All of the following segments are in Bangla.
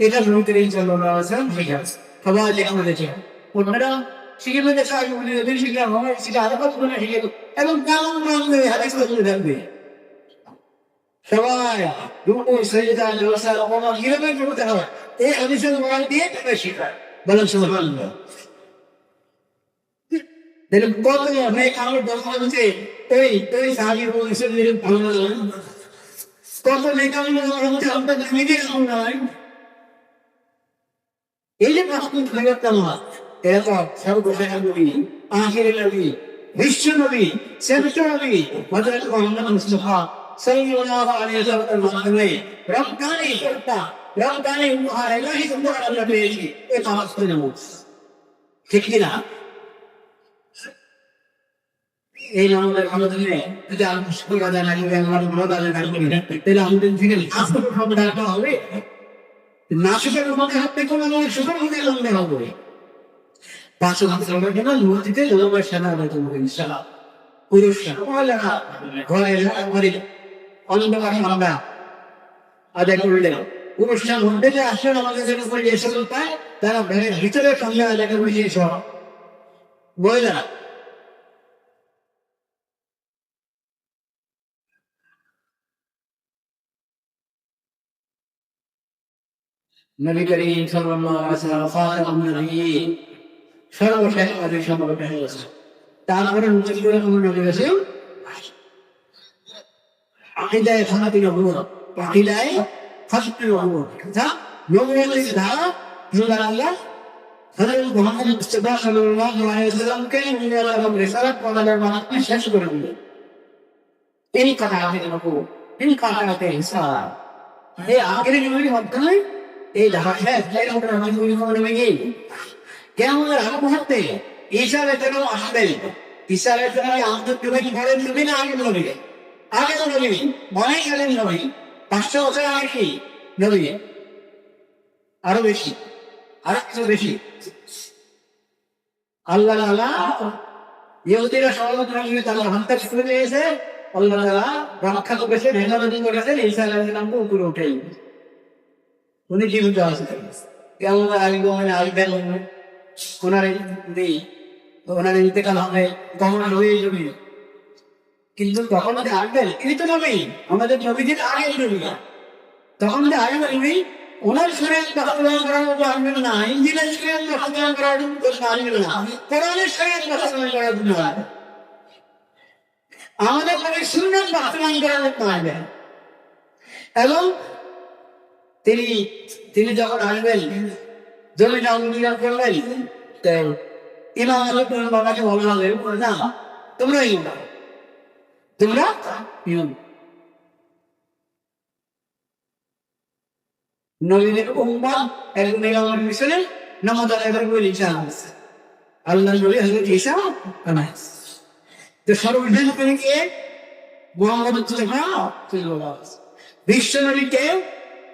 এটা নবী করিম সাল্লাল্লাহু আলাইহি ওয়াসাল্লাম শিখেছেন সবাই লেখা হয়েছে অন্যরা শিখে ফেলে সাহায্য করে যদি শিখে আমার সেটা আলাদা করে শিখে এবং কেমন মানবে হাদিস করে থাকবে সবাই রুকু সেজদা জলসা ওমা কীভাবে করতে হয় এই হাদিসের বয়ান দিয়ে তবে শিখা বলেন সুবহানাল্লাহ দেখুন কত অনেক আমার দরকার হচ্ছে এই এই সাহায্য বলেছে কত নেকামি হচ্ছে আপনার নিজের নয় এই যে মাহমুদ খৈরাতাল্লাহ এরকম সর্বশেষ নবী আখিরের নবী, বিশ্ব নবী, শ্রেষ্ঠ নবী, হযরত মুহাম্মদ মুস্তাফা সাল্লাল্লাহু আলাইহি ওয়াসাল্লামের মাধ্যমে রমজানে করতা রমজানে উপহার এলাহি সুন্দর আমরা পেয়েছি। এ কাজ করে নেব। ঠিক কিনা? এই নামের আমাদের যদি আমি শুক্র আদায় না আমার আদায় না। করি তাহলে আমাদের থেকে আসতে হবে ডাকা হবে। নাসিকের মধ্যে হাত থেকে আমি সুখের মধ্যে লম্বে হবে। পাঁচ হাত লম্বে কেন মসজিদে লম্বে সেনা করব, ইনশাআল্লাহ। পুরুষরা ঘরে অন্ধকার আমরা আদায় করলে পুরুষরা মধ্যে যে আসেন আমাদের জন্য করে যে পায় তারা ঘরের ভিতরে সঙ্গে করবে সেই সব মহিলারা নবী করিম সাল্লাল্লাহু আলাইহি ওয়াসাল্লাম নবিয়্যিন সর্বশেষ নবী সম্পর্কে হয়েছে তারপরে নবী করে কোন নবী আছে আকিদায়ে খানাতি নবুয়ত আকিদায়ে খানাতি নবুয়ত যা নবুয়তের ধারা জুলার আল্লাহ হযরত মুহাম্মদ মুস্তাফা সাল্লাল্লাহু আলাইহি ওয়াসাল্লামকে এবং রিসালাত প্রদানের মাধ্যমে শেষ করে দিল এই কথা আগে নবুয়ত এই কথা আগে ইসলাম এই আখেরি নবীর মাধ্যমে এই মনে কেমন আগ মুহূর্তে আসবেন তুমি না আগে নবী? আগে তো নবী। গেলেন নবী। পাঁচশো বছর আগে কি? নবী। আরও বেশি। আরও বেশি। আল্লাহ আল্লাহ ইহুদিরা সর্বত্র তারা হান্তা শুরু দিয়েছে। আল্লাহ রক্ষা করেছে হেফাজত করেছে ঈসা আলাইহিস সালামকে উপরে উঠে উনি জীবিত আছেন কেমন আলিগমনে আসবেন ওনার নেই ওনার ইন্তেকাল হবে কমন হয়ে যাবে। কিন্তু তখন যে আসবেন তিনি তো নবী আমাদের নবীজির আগে নবী তখন যে আগে নবী ওনার শরীর বাস্তবায়ন করার মতো আসবেন না ইঞ্জিনের শরীর বাস্তবায়ন করার মতো আসবেন না কোরআনের শরীর বাস্তবায়ন করার জন্য আমাদের নবীর সুন্নাত বাস্তবায়ন করার মতো আসবেন এবং তিনি তিনি যখন আসবেন, জমি অঙ্গীকার করলেন ইমাম আলী তোমার বাবাকে বলা হবে না, তোমরা ইমাম। তোমরা ইমাম। উম্মা একজন ইমামের পিছনে আছে আল্লাহ নবী হযরত ঈশা তো সর্বশেষ তিনি কে? মোহাম্মদ বিশ্ব নবীকে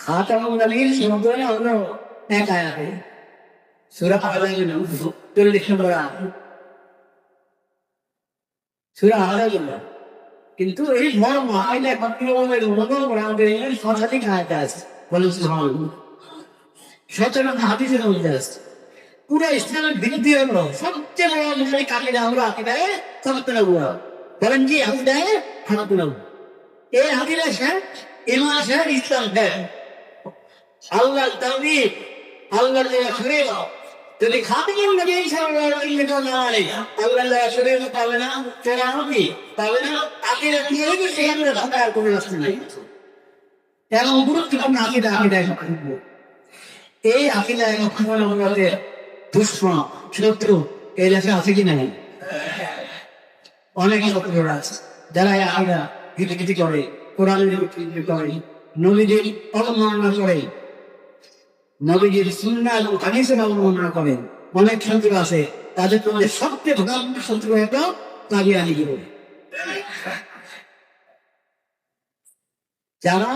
সাল্লাল্লাহু খাতামুন নবীর সমগ্র হলো এক আয়াতে সূরা আলাইহিন চল্লিশ নম্বর সূরা আলাইহিন কিন্তু এই মর্ম আইলে মঙ্গল করে আমাদের শতাধিক আয়াত আছে বলুন সচেতন হাদিসের মধ্যে আছে পুরো ইসলামের ভিত্তি হলো সবচেয়ে বড় বিষয় কাকে আমরা আকিদায় সমর্থন বলেন কি আকিদায় সমর্থন এই আকিদা স্যার ইমান স্যার ইসলাম স্যার আল্লাহ তাওহীদ, আল্লাহর দেওয়া শরীর যদি খাতিম নবী সাল্লাল্লাহু আলাইহি ওয়াসাল্লাম আল্লাহ শরীর পাবে না তারা হবে পাবে না আকিদা কি হবে সেখানে ঢাকার কোনো রাস্তা নাই। এবং গুরুত্বপূর্ণ আকিদা আকিদা এই আকিদা এখন আমাদের দুশ্মন, শত্রু, এই আছে কি নাই? অনেক শত্রুরা আছে, যারা এই আকিদা গিটি গিটি করে, কোরআনের করে, নবীদের অবমাননা করে। নবীজির সুন্না এবং হাদিসের অবমাননা করেন অনেক শত্রু আছে। তাদের তোমাদের সবচেয়ে ভয়াবহ শত্রু হয়তো কাদিয়ানি জীবন যারা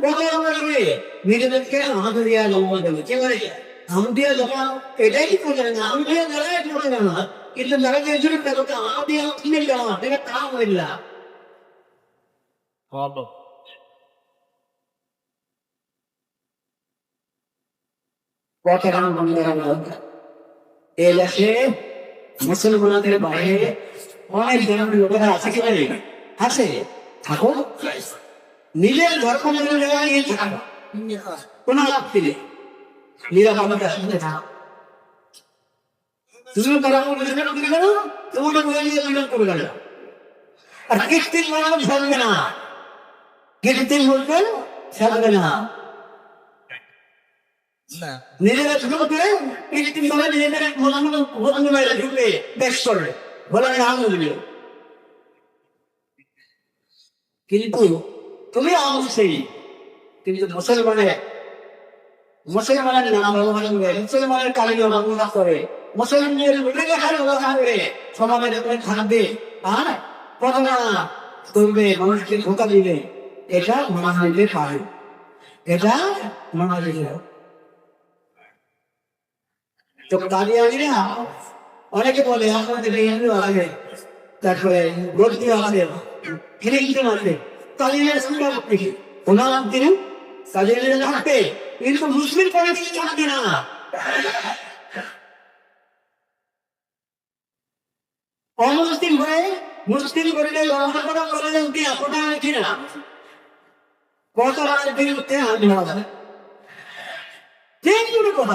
প্রতারণা করে নিজেদেরকে আহমদিয়া জমা দেবে কি বলে? আহমদিয়া জমা এটাই করে না। আহমদিয়া যারা করে না। কিন্তু যারা যে জন্য তাদেরকে আহমদিয়া কিনে যাওয়া এটা তা না। বন্ধ করা দরকার। এই দেশে মুসলমানদের বাইরে অনেক ধরনের লোকেরা আছে কি বলে আছে। থাকো। নিজের ধর্ম মনে জায়গায় নিয়ে থাকো। কোনো আপত্তি নেই? নিরাপত্তার সাথে থাকো। তুমি তারা বিবেচনা করে গেল করে গেল? আর কৃত্রিম মানব ছাড়বে না। কৃত্রিম ছাড়বে না। নিজেরা ভাবে নিজেদের ভোলানো বাইরে ঢুকবে বেশ করবে। কিন্তু তুমি অবশ্যই কিন্তু মুসলমানের মুসলমানের নাম ব্যবহার করে মুসলমানের কালী ব্যবহার করে মুসলমানের উল্লেখার করে সমাজের উপরে থাকবে আর প্রতারণা করবে, মানুষকে ধোকা দিবে, এটা মানা দিতে পারে এটা মানা দিতে তো কাদিয়ানিরা অনেকে বলে আমাদের হিন্দু আছে তারপরে গর্তি আছে খ্রিস্টান আছে কাদিয়ানিরা শুনতে দেখি ওনার তিনি? কাদিয়ানিরা থাকবে কিন্তু মুসলিম কমিটি থাকবে না। অমুসলিম হয়ে মুসলিম করলে করা করলে কি? আপনার কি না? কত আমি হবে ঠিক কোনো কথা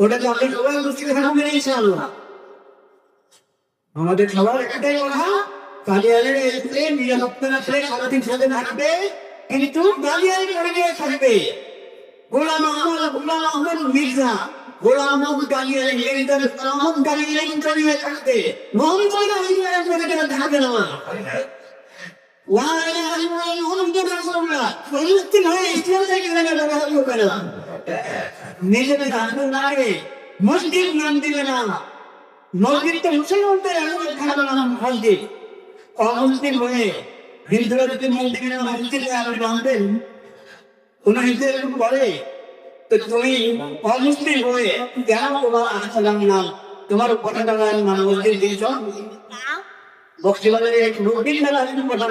ওটাকে আমরা সবাই বুঝতে থাকবে ইনশাআল্লাহ আমাদের সবার একটাই কথা কালিয়ালের এসে নিরাপত্তা আছে সারাদিন সাথে থাকবে কিন্তু কালিয়ালের করে নিয়ে থাকবে গোলাম আহমদ গোলাম আহমদ মির্জা গোলাম আহমদ কালিয়ালের এরিদার আহমদ কালিয়ালের ইন্টারভিউ থাকবে মোহাম্মদ করে কেন থাকবে না লা ইলাহা ইল্লাল্লাহ মুহাম্মাদুর রাসূলুল্লাহ মুসলিম থেকে জানা না রে মুসলিম নাম দিবে না। মসজিদটা মুসলমানদের আলাদা খারাপ নাম মসজিদ অমুসলিম হয়ে হিন্দুরা যদি মন্দিরে মসজিদে আলো জানতেন কোন হিন্দুদের বলে তো তুমি অমুসলিম হয়ে কেন তোমার আসালাম নাম তোমার কথাটা নাম মসজিদ দিয়েছ? বক্সিবাজারে এক রুটিন মেলা কিন্তু প্রধান।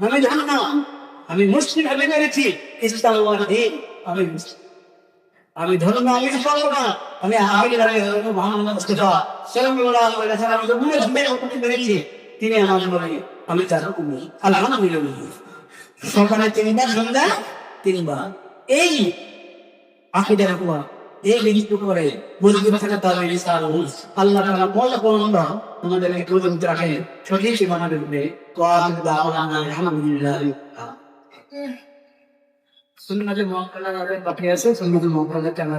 আমি ধর্ম আমি মুসলিম হয়ে মেরেছি ইসলাম আমি মুসলিম। আমি আমি পারব না। আমি আগে উপরে মেরেছি তিনি আমার আমি তার আলহামদুলিল্লাহ সকালে তিনবার সন্ধ্যা তিনবার এই আকিদার কুয়া এই লিখিত করে মজবুত থাকে তার ইনসান আল্লাহ তাআলা বলে কোন আমাদের এই পর্যন্ত রাখে সঠিক সীমানা দেবে তো আলহামদুলিল্লাহ। সুন্নাতে মুআক্কালা বাকি আছে, সুন্নাতে মুআক্কালা জানা